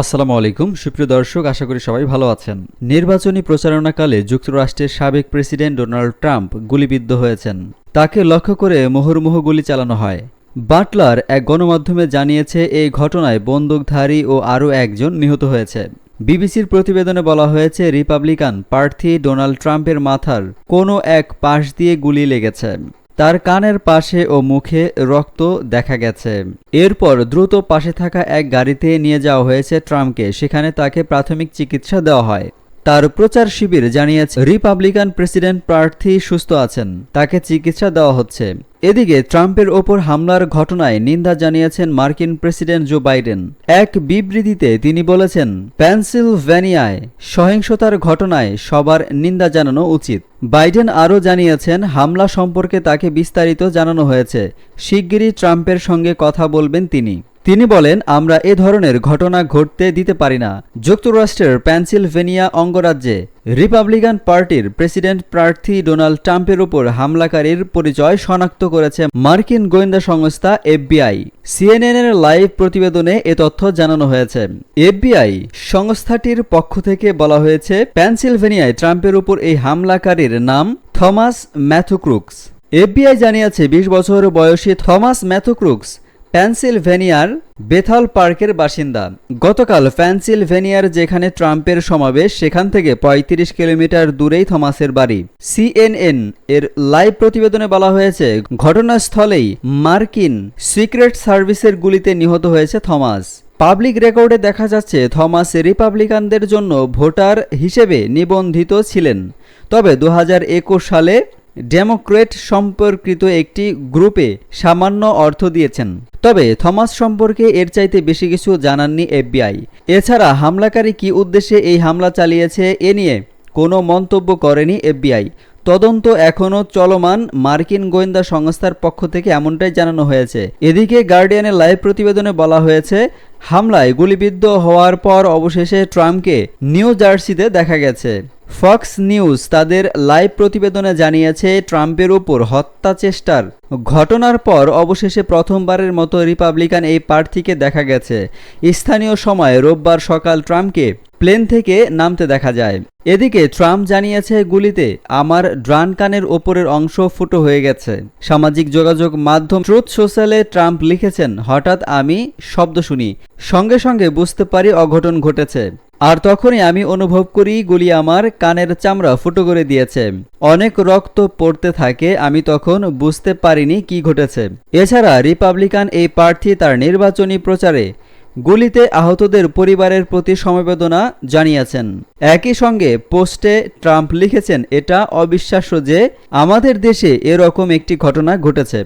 আসসালামু আলাইকুম। সুপ্রিয় দর্শক, আশা করি সবাই ভালো আছেন। নির্বাচনী প্রচারণাকালে যুক্তরাষ্ট্রের সাবেক প্রেসিডেন্ট ডোনাল্ড ট্রাম্প গুলিবিদ্ধ হয়েছেন। তাকে লক্ষ্য করে মুহুর্মুহু গুলি চালানো হয়। বাটলার এক গণমাধ্যমে জানিয়েছে, এই ঘটনায় বন্দুকধারী ও আরও একজন নিহত হয়েছে। বিবিসির প্রতিবেদনে বলা হয়েছে, রিপাবলিকান প্রার্থী ডোনাল্ড ট্রাম্পের মাথার কোনো এক পাশ দিয়ে গুলি লেগেছে। তার কানের পাশে ও মুখে রক্ত দেখা গেছে। এরপর দ্রুত পাশে থাকা এক গাড়িতে নিয়ে যাওয়া হয়েছে ট্রাম্পকে সেখানে তাকে প্রাথমিক চিকিৎসা দেওয়া হয়। তার প্রচার শিবির জানিয়েছে। রিপাবলিকান প্রেসিডেন্ট প্রার্থী সুস্থ আছেন। তাকে চিকিৎসা দেওয়া হচ্ছে। এদিকে ট্রাম্পের ওপর হামলার ঘটনায় নিন্দা জানিয়েছেন মার্কিন প্রেসিডেন্ট জো বাইডেন। এক বিবৃতিতে তিনি বলেছেন, পেনসিলভ্যানিয়ায় সহিংসতার ঘটনায় সবার নিন্দা জানানো উচিত। বাইডেন আরও জানিয়েছেন, হামলা সম্পর্কে তাকে বিস্তারিত জানানো হয়েছে। শিগগিরই ট্রাম্পের সঙ্গে কথা বলবেন তিনি। তিনি বলেন, আমরা এ ধরনের ঘটনা ঘটতে দিতে পারি না। যুক্তরাষ্ট্রের পেনসিলভেনিয়া অঙ্গরাজ্যে রিপাবলিকান পার্টির প্রেসিডেন্ট প্রার্থী ডোনাল্ড ট্রাম্পের উপর হামলাকারীর পরিচয় শনাক্ত করেছে মার্কিন গোয়েন্দা সংস্থা এফবিআই। সিএনএনের লাইভ প্রতিবেদনে এ তথ্য জানানো হয়েছে। এফবিআই সংস্থাটির পক্ষ থেকে বলা হয়েছে, পেনসিলভেনিয়ায় ট্রাম্পের উপর এই হামলাকারীর নাম থমাস ম্যাথুক্রুক্স এফবিআই জানিয়েছে, বিশ বছর বয়সী থমাস ম্যাথুক্রুক্স পেনসিলভেনিয়ার বেথল পার্কের বাসিন্দা। গতকাল পেনসিলভেনিয়ার যেখানে ট্রাম্পের সমাবেশ, সেখান থেকে ৩৫ কিলোমিটার দূরেই থমাসের বাড়ি। সিএনএন এর লাইভ প্রতিবেদনে বলা হয়েছে, ঘটনাস্থলেই মার্কিন সিক্রেট সার্ভিসের গুলিতে নিহত হয়েছে থমাস। পাবলিক রেকর্ডে দেখা যাচ্ছে, থমাস রিপাবলিকানদের জন্য ভোটার হিসেবে নিবন্ধিত ছিলেন। তবে দু হাজার একুশ সালে ডেমোক্রেট সম্পর্কিত একটি গ্রুপে সামান্য অর্থ দিয়েছেন। তবে থমাস সম্পর্কে এর চাইতে বেশি কিছু জানাননি এফবিআই। এছাড়া হামলাকারী কি উদ্দেশ্যে এই হামলা চালিয়েছে এ নিয়ে কোনো মন্তব্য করেনি এফবিআই। তদন্ত এখনও চলমান। মার্কিন গোয়েন্দা সংস্থার পক্ষ থেকে এমনটাই জানানো হয়েছে। এদিকে গার্ডিয়ানের লাইভ প্রতিবেদনে বলা হয়েছে হামলায় গুলিবিদ্ধ হওয়ার পর অবশেষে ট্রাম্পকে নিউ জার্সিতে দেখা গেছে। ফক্স নিউজ তাদের লাইভ প্রতিবেদনে জানিয়েছে, ট্রাম্পের উপর হত্যা চেষ্টার ঘটনার পর অবশেষে প্রথমবারের মতো রিপাবলিকান এই প্রার্থীকে দেখা গেছে। স্থানীয় সময় রোববার সকাল ট্রাম্পকে প্লেন থেকে নামতে দেখা যায়। এদিকে ট্রাম্প জানিয়েছে গুলিতে আমার ড্রান কানের ওপরের অংশ ফুটো হয়ে গেছে। সামাজিক যোগাযোগ মাধ্যম ট্রুথ সোশ্যালে ট্রাম্প লিখেছেন, হঠাৎ আমি শব্দ শুনি। সঙ্গে সঙ্গে বুঝতে পারি অঘটন ঘটেছে। আর তখনই আমি অনুভব করি গুলি আমার কানের চামড়া ফুটো করে দিয়েছে। অনেক রক্ত পড়তে থাকে, আমি তখন বুঝতে পারিনি কি ঘটেছে। এছাড়া রিপাবলিকান এই প্রার্থী তার নির্বাচনী প্রচারে গুলিতে আহতদের পরিবারের প্রতি সমবেদনা জানিয়েছেন। একই সঙ্গে পোস্টে ট্রাম্প লিখেছেন, এটা অবিশ্বাস্য যে আমাদের দেশে এরকম একটি ঘটনা ঘটেছে।